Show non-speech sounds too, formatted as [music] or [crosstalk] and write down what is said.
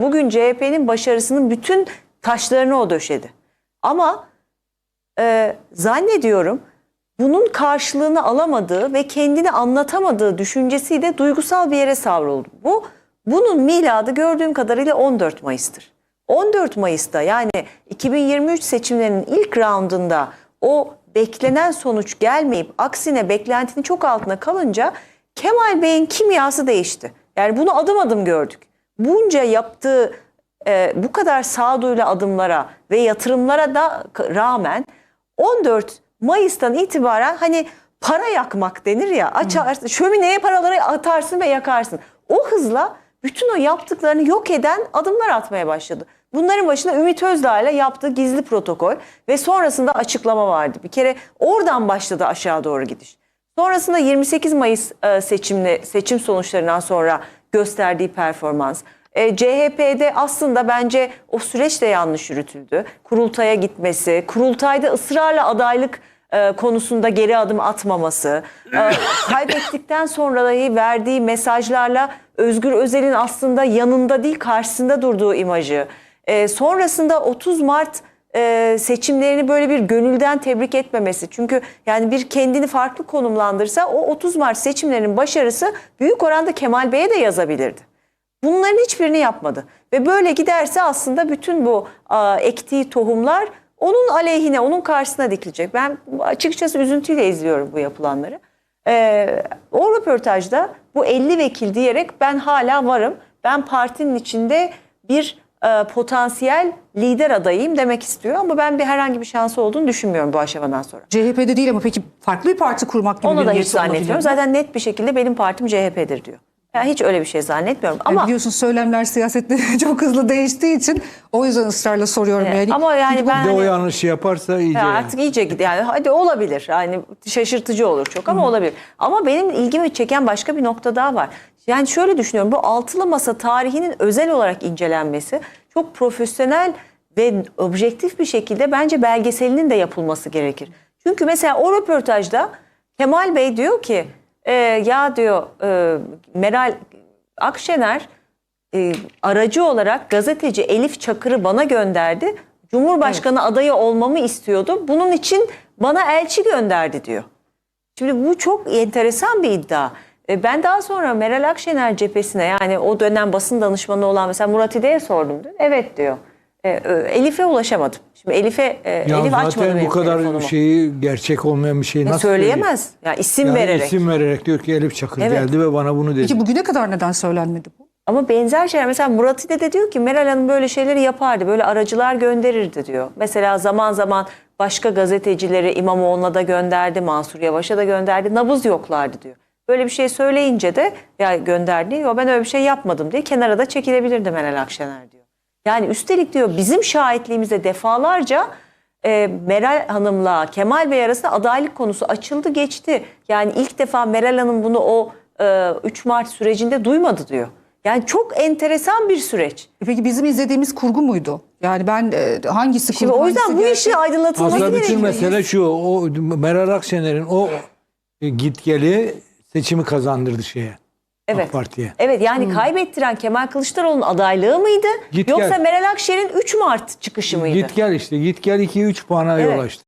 Bugün CHP'nin başarısının bütün taşlarını o döşedi. Ama e, zannediyorum bunun karşılığını alamadığı ve kendini anlatamadığı düşüncesiyle duygusal bir yere savruldu. Bu bunun miladı gördüğüm kadarıyla 14 Mayıs'tır. 14 Mayıs'ta yani 2023 seçimlerinin ilk raundunda o beklenen sonuç gelmeyip aksine beklentinin çok altına kalınca Kemal Bey'in kimyası değişti. Yani bunu adım adım gördük. Bunca yaptığı e, bu kadar sağduyulu adımlara ve yatırımlara da rağmen 14 Mayıs'tan itibaren hani para yakmak denir ya açarsın şömineye paraları atarsın ve yakarsın. O hızla bütün o yaptıklarını yok eden adımlar atmaya başladı. Bunların başında Ümit Özdağ ile yaptığı gizli protokol ve sonrasında açıklama vardı. Bir kere oradan başladı aşağı doğru gidiş. Sonrasında 28 Mayıs e, seçimle seçim sonuçlarından sonra gösterdiği performans. E, CHP'de aslında bence o süreç de yanlış yürütüldü. Kurultaya gitmesi, kurultayda ısrarla adaylık e, konusunda geri adım atmaması, e, kaybettikten sonra dahi verdiği mesajlarla Özgür Özel'in aslında yanında değil karşısında durduğu imajı. E, sonrasında 30 Mart e, seçimlerini böyle bir gönülden tebrik etmemesi. Çünkü yani bir kendini farklı konumlandırsa o 30 Mart seçimlerinin başarısı büyük oranda Kemal Bey'e de yazabilirdi. Bunların hiçbirini yapmadı. Ve böyle giderse aslında bütün bu a, ektiği tohumlar onun aleyhine, onun karşısına dikilecek. Ben açıkçası üzüntüyle izliyorum bu yapılanları. Ee, o röportajda bu 50 vekil diyerek ben hala varım. Ben partinin içinde bir e, potansiyel lider adayıyım demek istiyor. Ama ben bir herhangi bir şansı olduğunu düşünmüyorum bu aşamadan sonra. CHP'de değil ama peki farklı bir parti kurmak gibi Onu bir da hiç niyeti olabilir zannetmiyorum. mi? Zaten net bir şekilde benim partim CHP'dir diyor. Yani hiç öyle bir şey zannetmiyorum. Ama Ama biliyorsun söylemler siyasette [laughs] çok hızlı değiştiği için o yüzden ısrarla soruyorum yani. ama yani ben Bir de o hani- yanlışı yaparsa iyice. Ya artık iyice gidiyor. Yani hadi olabilir. Yani şaşırtıcı olur çok ama olabilir. Ama benim ilgimi çeken başka bir nokta daha var. Yani şöyle düşünüyorum. Bu altılı masa tarihinin özel olarak incelenmesi çok profesyonel ve objektif bir şekilde bence belgeselinin de yapılması gerekir. Çünkü mesela o röportajda Kemal Bey diyor ki e, ya diyor e, Meral Akşener e, aracı olarak gazeteci Elif Çakır'ı bana gönderdi. Cumhurbaşkanı adayı olmamı istiyordu. Bunun için bana elçi gönderdi diyor. Şimdi bu çok enteresan bir iddia. E, Ben daha sonra Meral Akşener cephesine yani o dönem basın danışmanı olan mesela Murat İde'ye sordum. dün. Evet diyor. E, e, Elif'e ulaşamadım. Şimdi Elif'e e, ya Elif açmadı zaten benim bu kadar telefonumu. şeyi gerçek olmayan bir şeyi E, nasıl söyleyemez. Ya isim söyleyeyim? Yani vererek. isim vererek diyor ki Elif Çakır Evet. geldi ve bana bunu dedi. Peki bugüne kadar neden söylenmedi bu? Ama benzer şeyler mesela Murat İde de diyor ki Meral Hanım böyle şeyleri yapardı. Böyle aracılar gönderirdi diyor. Mesela zaman zaman başka gazetecileri İmamoğlu'na da gönderdi. Mansur Yavaş'a da gönderdi. Nabız yoklardı diyor. Böyle bir şey söyleyince de ya gönderdi. Yo ben öyle bir şey yapmadım diye kenara da çekilebilirdi Meral Akşener diyor. Yani üstelik diyor bizim şahitliğimizde defalarca e, Meral Hanım'la Kemal Bey arasında adaylık konusu açıldı geçti. Yani ilk defa Meral Hanım bunu o e, 3 Mart sürecinde duymadı diyor. Yani çok enteresan bir süreç. E Peki bizim izlediğimiz kurgu muydu? Yani ben e, hangisi kurgu Şimdi o yüzden bu gerçek? aydınlatılması Aslında bütün gerekiyor. mesele şu. O Meral Akşener'in o gitgeli seçimi kazandırdı şeye. Evet. AK Parti'ye. Evet yani kaybettiren Kemal Kılıçdaroğlu'nun adaylığı mıydı? Git Yoksa gel. Meral Akşener'in 3 Mart çıkışı mıydı? Git gel işte. Git gel 2-3 puana Evet. yol açtı.